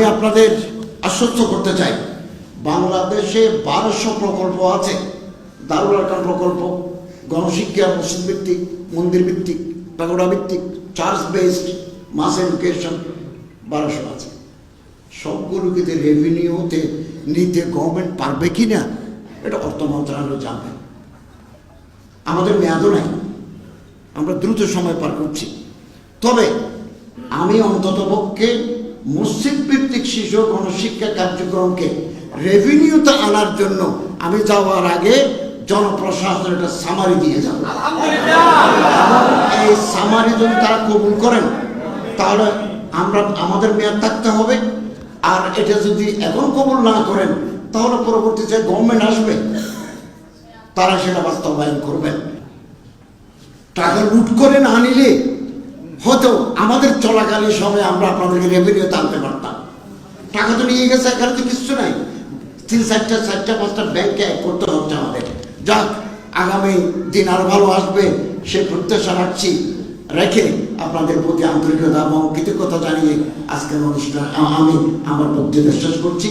আমি আপনাদের আশ্বস্ত করতে চাই, বাংলাদেশে বারোশো প্রকল্প আছে, দারুল আরকান প্রকল্প, গণশিক্ষা মসজিদ ভিত্তিক মন্দির ভিত্তিক পাগোড়া ভিত্তিক চার্চ বেসড মাস এডুকেশন, বারোশো আছে। সবগুলোকে রেভিনিউতে নিতে গভর্নমেন্ট পারবে কি না এটা অর্থ মন্ত্রণালয় জানবে। আমাদের মেয়াদও নাই, আমরা দ্রুত সময় পার করছি। তবে আমি অন্ততপক্ষে মসজিদ ভিত্তিক শিশু গণশিক্ষা কার্যক্রমকে রেভিনিউতে আনার জন্য আমি যাওয়ার আগে জনপ্রশাসনের একটা সামারি দিয়ে যাব। এই সামারি যদি তারা কবুল করেন তাহলে আমরা আমাদের মেয়াদ থাকতে হবে। আর এটা যদি এখন কবুল না করেন তাহলে পরবর্তীতে গভর্নমেন্ট আসবে তারা সেটা বাস্তবায়ন করবেন টাকা লুট করে না নিলে হয়তো আমাদের চলাকালীন সময় আমরা আপনাদেরকে রেভিনিউ আনতে পারতাম। টাকা তো নিয়ে গেছে, এখানে তো কিছু নাই। তিন চারটা চারটা, পাঁচটা ব্যাংকে করতে হচ্ছে আমাদের। যাক, আগামী দিন আরও ভালো আসবে, সে প্রত্যাশা রাখছি। রেখে আপনাদের প্রতি আন্তরিকতা এবং কৃতজ্ঞতা জানিয়ে আজকের অনুষ্ঠান আমি আমার বক্তব্য শেষ করছি।